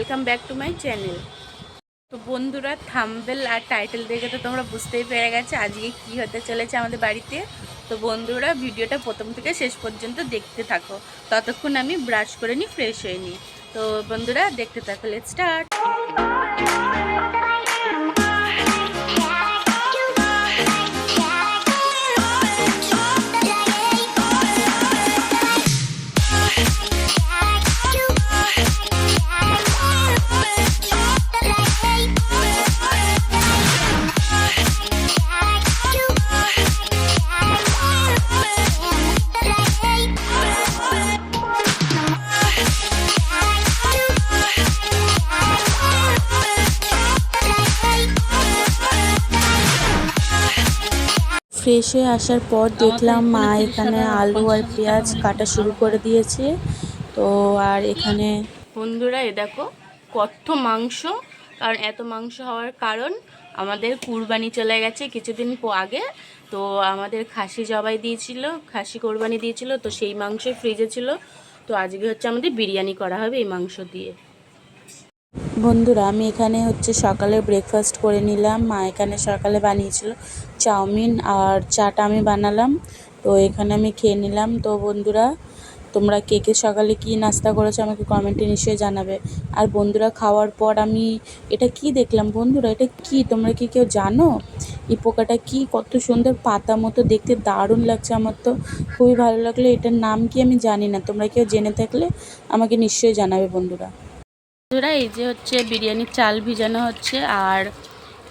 Welcome back to my channel তো বন্ধুরা thumbnail আর title দেখে তো তোমরা বুঝতেই পেরে গেছে আজকে কি হতে চলেছে আমাদের বাড়িতে। তো বন্ধুরা, ভিডিওটা প্রথম থেকে শেষ পর্যন্ত দেখতে থাকো। ততক্ষণ আমি ব্রাশ করে নিই ফ্রেশ হয়ে নিই। তো বন্ধুরা, দেখতে থাকো লেট স্টার্ট ফ্রেশ হয়ে আসার পর দেখলাম মা এখানে আলু আর পেঁয়াজ কাটা শুরু করে দিয়েছে। তো আর এখানে বন্ধুরা এ দেখো কত মাংস কারণ এত মাংস হওয়ার কারণ আমাদের কুরবানি চলে গেছে কিছুদিন আগে। তো আমাদের খাসি জবাই দিয়েছিল খাসি কোরবানি দিয়েছিল তো সেই মাংস ফ্রিজে ছিল। তো আজকে হচ্ছে আমাদের বিরিয়ানি করা হবে এই মাংস দিয়ে। বন্ধুরা, আমি এখানে হচ্ছে সকালে ব্রেকফাস্ট করে নিলাম। মা এখানে সকালে বানিয়েছিল চাউমিন আর চাটা আমি বানালাম। তো এখানে আমি খেয়ে নিলাম। তো বন্ধুরা, তোমরা কে কে সকালে কী নাস্তা করেছ আমাকে কমেন্টে নিশ্চয়ই জানাবে। আর বন্ধুরা, খাওয়ার পর আমি এটা কি দেখলাম? বন্ধুরা, এটা কি? তোমরা কি কেউ জানো? এই পোকাটা কি? কত সুন্দর পাতা মতো, দেখতে দারুণ লাগছে আমার তো। খুবই ভালো লাগল। এটার নাম কি আমি জানি না। তোমরা কেউ জেনে থাকলে আমাকে নিশ্চয়ই জানাবে বন্ধুরা। বন্ধুরা এই যে হচ্ছে বিরিয়ানির চাল ভিজানো হচ্ছে আর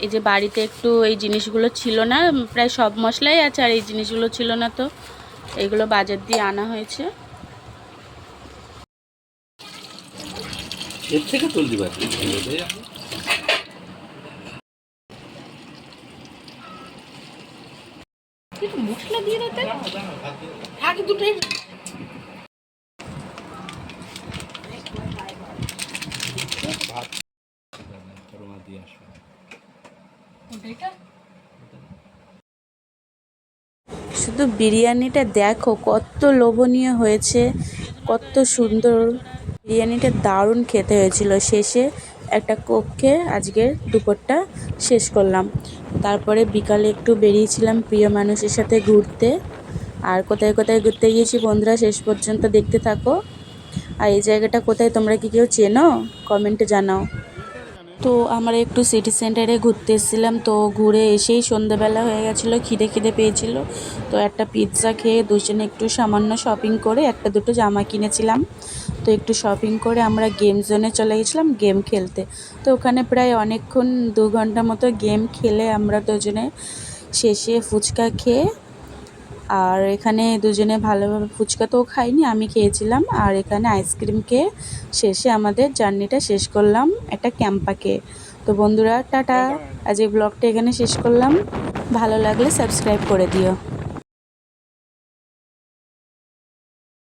এই যে বাড়িতে একটু এই জিনিসগুলো ছিল না প্রায় সব মশলাই আছে আর এই জিনিসগুলো ছিল না তো এইগুলো বাজার দিয়ে আনা হয়েছে। এর থেকে তুলতে পারছি মশলা দিয়ে দিতে আগে দুটোই দিয়ে আসো শুধু বিরিয়ানিটা দেখো কত লোভনীয় হয়েছে কত সুন্দর। বিরিয়ানিটা দারুণ খেতে হয়েছিল। শেষে একটা কোককে আজকের দুপুরটা শেষ করলাম। তারপরে বিকালে একটু বেরিয়েছিলাম প্রিয় মানুষের সাথে ঘুরতে। আর কোথায় কোথায় ঘুরতে গিয়েছি বন্ধুরা শেষ পর্যন্ত দেখতে থাকো। আর এই জায়গাটা কোথায় তোমরা কি কেউ চেনো? কমেন্টে জানাও। তো আমরা একটু সিটি সেন্টারে ঘুরতে এসেছিলাম তো ঘুরে এসেই সন্ধ্যেবেলা হয়ে গেছিল, খিদে খিদে পেয়েছিল। তো একটা পিৎজা খেয়ে দুজনে একটু সামান্য শপিং করে একটা দুটো জামা কিনেছিলাম। তো একটু শপিং করে আমরা গেম জোনে চলে গেছিলাম গেম খেলতে। তো ওখানে প্রায় অনেকক্ষণ দু ঘণ্টা মতো গেম খেলে আমরা দুজনে শেষে ফুচকা খেয়ে আর এখানে দুজনে ভালোভাবে ফুচকা তো খাইনি আমি খেয়েছিলাম। আর এখানে আইসক্রিম খেয়ে শেষে আমাদের জার্নিটা শেষ করলাম একটা ক্যাম্পাকে তো বন্ধুরা টাটা। আজ এই ব্লগটা এখানে শেষ করলাম। ভালো লাগলে সাবস্ক্রাইব করে দিও।